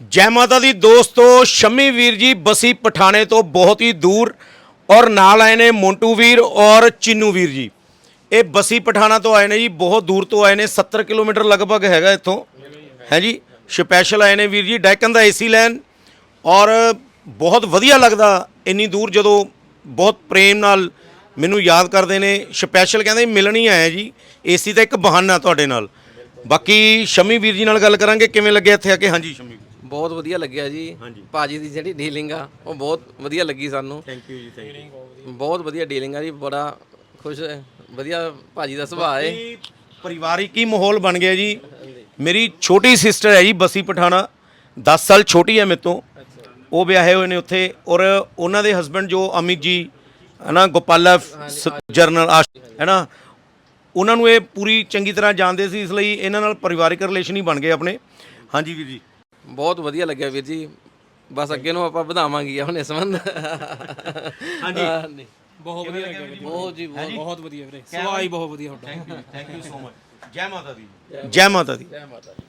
ਜੈ ਮਾਤਾ ਦੀ ਦੋਸਤੋ, ਸ਼ਮੀ ਵੀਰ ਜੀ ਬਸੀ ਪਠਾਣੇ ਤੋਂ ਬਹੁਤ ਹੀ ਦੂਰ ਔਰ ਨਾਲ ਆਏ ਨੇ ਮੋਂਟੂ ਵੀਰ ਔਰ ਚਿੰਨੂ ਵੀਰ ਜੀ। ਇਹ ਬਸੀ ਪਠਾਣਾ ਤੋਂ ਆਏ ਨੇ ਜੀ, ਬਹੁਤ ਦੂਰ ਤੋਂ ਆਏ ਨੇ 70 ਕਿਲੋਮੀਟਰ ਲਗਭਗ ਹੈਗਾ ਇੱਥੋਂ। ਹੈ ਜੀ? ਸਪੈਸ਼ਲ ਆਏ ਨੇ ਵੀਰ ਜੀ ਡੈਕਨ ਦਾ ਏਸੀ ਲੈਣ ਔਰ ਬਹੁਤ ਵਧੀਆ ਲੱਗਦਾ, ਇੰਨੀ ਦੂਰ ਜਦੋਂ ਬਹੁਤ ਪ੍ਰੇਮ ਨਾਲ ਮੈਨੂੰ ਯਾਦ ਕਰਦੇ ਨੇ, ਸਪੈਸ਼ਲ ਕਹਿੰਦੇ ਮਿਲਣ ਹੀ ਆਇਆ ਜੀ, ਏਸੀ ਤਾਂ ਇੱਕ ਬਹਾਨਾ ਤੁਹਾਡੇ ਨਾਲ। ਬਾਕੀ ਸ਼ਮੀ ਵੀਰ ਜੀ ਨਾਲ ਗੱਲ ਕਰਾਂਗੇ, ਕਿਵੇਂ ਲੱਗਿਆ ਇੱਥੇ ਆ ਕੇ? ਹਾਂਜੀ, ਸ਼ਮੀ ਬਹੁਤ ਵਧੀਆ ਲੱਗਿਆ ਜੀ। ਹਾਂਜੀ। ਭਾਜੀ ਦੀ ਜਿਹੜੀ ਡੀਲਿੰਗ ਆ ਉਹ ਬਹੁਤ ਵਧੀਆ ਲੱਗੀ ਸਾਨੂੰ। ਥੈਂਕ ਯੂ ਜੀ ਥੈਂਕ ਯੂ ਬਹੁਤ ਵਧੀਆ ਡੀਲਿੰਗ ਆ ਜੀ ਬੜਾ ਖੁਸ਼ ਵਧੀਆ ਭਾਜੀ ਦਾ ਸੁਭਾਅ ਹੈ ਇਹ ਪਰਿਵਾਰਿਕ ਹੀ ਮਾਹੌਲ ਬਣ ਗਿਆ ਜੀ। ਮੇਰੀ ਛੋਟੀ ਸਿਸਟਰ ਹੈ ਜੀ ਬਸੀ ਪਠਾਣਾ। 10 ਸਾਲ ਛੋਟੀ ਹੈ ਮੇਰੇ ਤੋਂ। ਉਹ ਵਿਆਹੇ ਹੋਏ ਨੇ ਉੱਥੇ ਔਰ ਉਹਨਾਂ ਦੇ ਹਸਬੰਡ ਜੋ ਅਮਿਤ ਜੀ ਹਨਾ ਗੋਪਾਲਾ ਜਰਨਲ ਆਸ਼ ਹੈਨਾ ਉਹਨਾਂ ਨੂੰ ਇਹ ਪੂਰੀ ਚੰਗੀ ਤਰ੍ਹਾਂ ਜਾਣਦੇ ਸੀ ਇਸ ਲਈ ਇਹਨਾਂ ਨਾਲ ਪਰਿਵਾਰਿਕ ਰਿਲੇਸ਼ਨ ਹੀ ਬਣ ਗਏ ਆਪਣੇ। ਹਾਂਜੀ ਵੀਰ ਜੀ। ਬਹੁਤ ਵਧੀਆ ਲੱਗਿਆ ਵੀਰ ਜੀ। ਬਸ ਅੱਗੇ ਨੂੰ ਆਪਾਂ ਵਧਾਵਾਂਗੇ ਹੁਣ ਇਸ ਸੰਬੰਧ। ਹਾਂਜੀ। ਬਹੁਤ ਵਧੀਆ ਲੱਗਿਆ ਵੀਰੇ ਬਹੁਤ ਜੀ ਬਹੁਤ। ਬਹੁਤ ਵਧੀਆ ਵੀਰੇ। ਸਵਾਈ ਬਹੁਤ ਵਧੀਆ ਤੁਹਾਡਾ। ਥੈਂਕ ਯੂ ਸੋ ਮਚ ਜੈ ਮਾਤਾ ਦੀ। ਜੈ ਮਾਤਾ ਦੀ। ਜੈ ਮਾਤਾ ਦੀ।